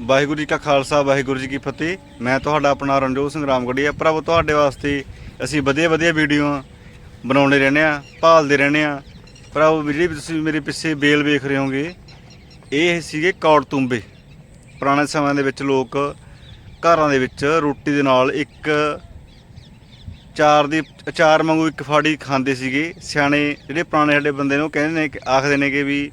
ਵਾਹਿਗੁਰੂ ਜੀ ਕਾ ਖਾਲਸਾ, ਵਾਹਿਗੁਰੂ ਜੀ ਕੀ ਫਤਿਹ। ਮੈਂ ਤੁਹਾਡਾ ਆਪਣਾ ਰਣਜੋਤ ਸਿੰਘ ਰਾਮਗੜੀਆ ਭਰਾਵੋ ਤੁਹਾਡੇ ਵਾਸਤੇ ਅਸੀਂ ਵਧੀਆ ਵਧੀਆ ਵੀਡੀਓ ਬਣਾਉਂਦੇ ਰਹਿੰਦੇ ਆ ਭਾਲਦੇ ਰਹਿੰਦੇ ਆ ਭਰਾਵੋ ਜਿਹੜੀ ਵੀ ਤੁਸੀਂ ਮੇਰੇ ਪਿੱਛੇ ਬੇਲ ਵੇਖ ਰਹੇ ਹੋਗੇ ਇਹ ਸੀਗੇ ਕੌੜ ਤੁੰਬੇ ਪੁਰਾਣੇ ਸਮਿਆਂ ਦੇ ਵਿੱਚ ਲੋਕ ਘਰਾਂ ਦੇ ਵਿੱਚ ਰੋਟੀ ਦੇ ਨਾਲ ਇੱਕ ਚਾਰ ਦੀ ਅਚਾਰ ਵਾਂਗੂ ਇੱਕ ਫਾੜੀ ਖਾਂਦੇ ਸੀਗੇ। ਸਿਆਣੇ ਜਿਹੜੇ ਪੁਰਾਣੇ ਸਾਡੇ ਬੰਦੇ ਨੇ ਉਹ ਕਹਿੰਦੇ ਨੇ ਕਿ ਆਖਦੇ ਨੇ ਕਿ ਵੀ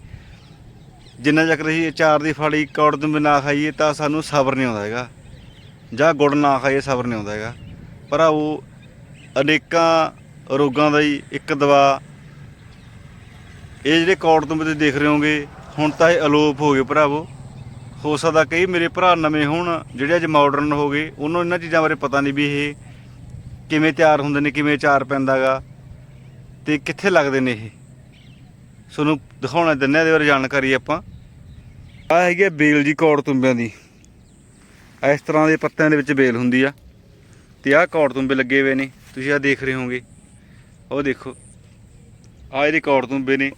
ਜਿੰਨਾ ਚੱਕਰ ਅਸੀਂ ਅਚਾਰ ਦੀ ਫਾੜੀ ਕੌੜ ਤੁੰਬੇ ਨਾ ਖਾਈਏ ਤਾਂ ਸਾਨੂੰ ਸਬਰ ਨਹੀਂ ਆਉਂਦਾ ਹੈਗਾ। ਜਾਂ ਗੁੜ ਨਾ ਖਾਈਏ, ਸਬਰ ਨਹੀਂ ਆਉਂਦਾ ਹੈਗਾ। ਪਰ ਉਹ ਅਨੇਕਾਂ ਰੋਗਾਂ ਦਾ ਹੀ ਇੱਕ ਦਵਾ। ਇਹ ਜਿਹੜੇ ਕੌੜ ਤੁੰਬੇ ਤੁਸੀਂ ਦੇਖ ਰਹੇ ਹੋਗੇ ਹੁਣ ਤਾਂ ਇਹ ਅਲੋਪ ਹੋ ਗਏ ਭਰਾਵੋ। ਹੋ ਸਕਦਾ ਕਈ ਮੇਰੇ ਭਰਾ ਨਵੇਂ ਹੋਣ, ਜਿਹੜੇ ਅੱਜ ਮਾਡਰਨ ਹੋ ਗਏ, ਉਹਨਾਂ ਇਹਨਾਂ ਚੀਜ਼ਾਂ ਬਾਰੇ ਪਤਾ ਨਹੀਂ ਵੀ ਇਹ ਕਿਵੇਂ ਤਿਆਰ ਹੁੰਦੇ ਨੇ, ਕਿਵੇਂ ਚਾਰ ਪੈਂਦਾਗਾ ਤੇ ਕਿੱਥੇ ਲੱਗਦੇ ਨੇ ਇਹ। ਤੁਹਾਨੂੰ ਦਿਖਾਉਣਾ ਦਿੰਨੇ ਆ ਇਹਦੇ ਬਾਰੇ ਜਾਣਕਾਰੀ ਆਪਾਂ। ਆ ਹੈਗੀ ਆ ਬੇਲ ਜੀ ਕੌੜ ਤੁੰਬਿਆਂ ਦੀ। ਇਸ ਤਰ੍ਹਾਂ ਦੇ ਪੱਤਿਆਂ ਦੇ ਵਿੱਚ ਬੇਲ ਹੁੰਦੀ ਆ। ਤੇ ਆਹ ਕੌੜ ਤੁੰਬੇ ਲੱਗੇ ਹੋਏ ਨੇ। ਤੁਸੀਂ ਆ ਦੇਖ ਰਹੇ ਹੋਗੇ ਉਹ ਦੇਖੋ। ਆ ਇਹਦੇ ਕੌੜ ਤੁੰਬੇ ਨੇ।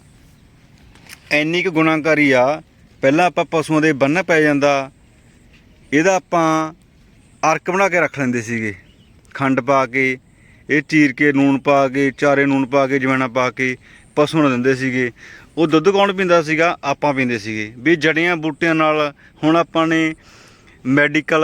ਇੰਨੀ ਕੁ ਗੁਣਾਕਾਰੀ ਆ। ਪਹਿਲਾਂ ਆਪਾਂ ਪਸ਼ੂਆਂ ਦੇ ਬੰਨ ਪੈ ਜਾਂਦਾ। ਇਹਦਾ ਆਪਾਂ ਅਰਕ ਬਣਾ ਕੇ ਰੱਖ ਲੈਂਦੇ ਸੀਗੇ। ਖੰਡ ਪਾ ਕੇ, ਇਹ ਚੀਰ ਕੇ ਨੂਣ ਪਾ ਕੇ, ਚਾਰੇ ਨੂਣ ਪਾ ਕੇ ਜਵੈਣਾ ਪਾ ਕੇ। ਪਸ਼ੂ ਨੂੰ ਦਿੰਦੇ ਸੀਗੇ। ਉਹ ਦੁੱਧ ਕੌਣ ਪੀਂਦਾ ਸੀਗਾ? ਆਪਾਂ ਪੀਂਦੇ ਸੀਗੇ। ਵੀ ਜੜੀਆਂ ਬੂਟਿਆਂ ਨਾਲ ਹੁਣ ਆਪਾਂ ਨੇ ਮੈਡੀਕਲ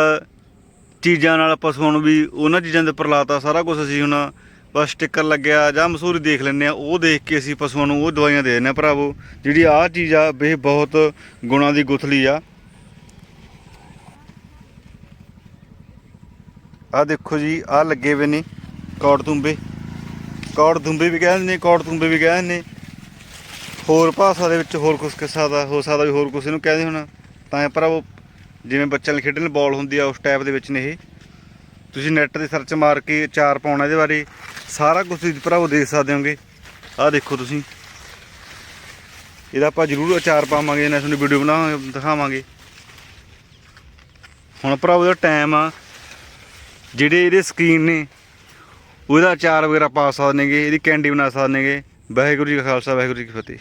ਚੀਜ਼ਾਂ ਨਾਲ ਪਸ਼ੂਆਂ ਨੂੰ ਵੀ ਉਹਨਾਂ ਚੀਜ਼ਾਂ ਦੇ ਉੱਪਰ ਲਾਤਾ, ਸਾਰਾ ਕੁਝ ਅਸੀਂ ਹੁਣ ਬਸ ਸਟicker ਲੱਗਿਆ ਜਾਂ ਮਸੂਰੀ ਦੇਖ ਲੈਂਦੇ ਆ ਉਹ ਦੇਖ ਕੇ ਅਸੀਂ ਪਸ਼ੂਆਂ ਨੂੰ ਉਹ ਦਵਾਈਆਂ ਦੇ ਦਿੰਦੇ ਆ ਭਰਾਵੋ। ਜਿਹੜੀ ਆਹ ਚੀਜ਼ ਆ ਇਹ ਬਹੁਤ ਗੁਣਾਂ ਦੀ ਗੁਥਲੀ ਆ। ਆ ਦੇਖੋ ਜੀ ਆ ਲੱਗੇ ਹੋਏ ਨੇ ਕੌੜ ਤੁੰਬੇ। ਕੌੜ ਦੁੰਬੇ ਵੀ ਕਹਿੰਦੇ ਨੇ ਕੌੜ ਤੁੰਬੇ ਵੀ ਕਹਿੰਦੇ ਨੇ ਹੋਰ ਭਾਸ਼ਾ ਦੇ ਵਿੱਚ ਹੋਰ ਕੁਝ ਕਿਸਾ ਦਾ, ਹੋ ਸਕਦਾ ਵੀ ਹੋਰ ਕੁਝ ਇਹਨੂੰ ਕਹਿੰਦੇ ਹੁਣ। ਤਾਂ ਪਰ ਉਹ ਜਿਵੇਂ ਬੱਚਿਆਂ ਲਈ ਖੇਡਣ ਲਈ ਬਾਲ ਹੁੰਦੀ ਆ, ਉਸ ਟਾਈਪ ਦੇ ਵਿੱਚ ਨੇ ਇਹ। ਤੁਸੀਂ ਨੈੱਟ ਤੇ ਸਰਚ ਮਾਰ ਕੇ ਚਾਰ ਪਾਉਣਾ ਇਹਦੇ ਬਾਰੇ, ਸਾਰਾ ਕੁਝ ਤੁਸੀਂ ਭਰਾਵੋ ਦੇਖ ਸਕਦੇ ਹੋਗੇ। ਆਹ ਦੇਖੋ ਤੁਸੀਂ। ਇਹਦਾ ਆਪਾਂ ਜ਼ਰੂਰ ਅਚਾਰ ਪਾਵਾਂਗੇ ਨਾ ਤੁਹਾਨੂੰ ਵੀਡੀਓ ਬਣਾ, ਦਿਖਾਵਾਂਗੇ। ਹੁਣ ਭਰਾਵੋ ਦਾ ਟਾਈਮ ਆ। ਜਿਹੜੇ ਇਹਦੇ ਸਕਰੀਨ ਨੇ ਉਹਦਾ ਅਚਾਰ ਵਗੈਰਾ ਪਾ ਸਕਦੇ ਨੇਗੇ, ਇਹਦੀ ਕੈਂਡੀ ਬਣਾ ਸਕਦੇ ਨੇਗੇ। ਵਾਹਿਗੁਰੂ ਜੀ ਕਾ ਖਾਲਸਾ, ਵਾਹਿਗੁਰੂ ਜੀ ਕੀ ਫਤਿਹ।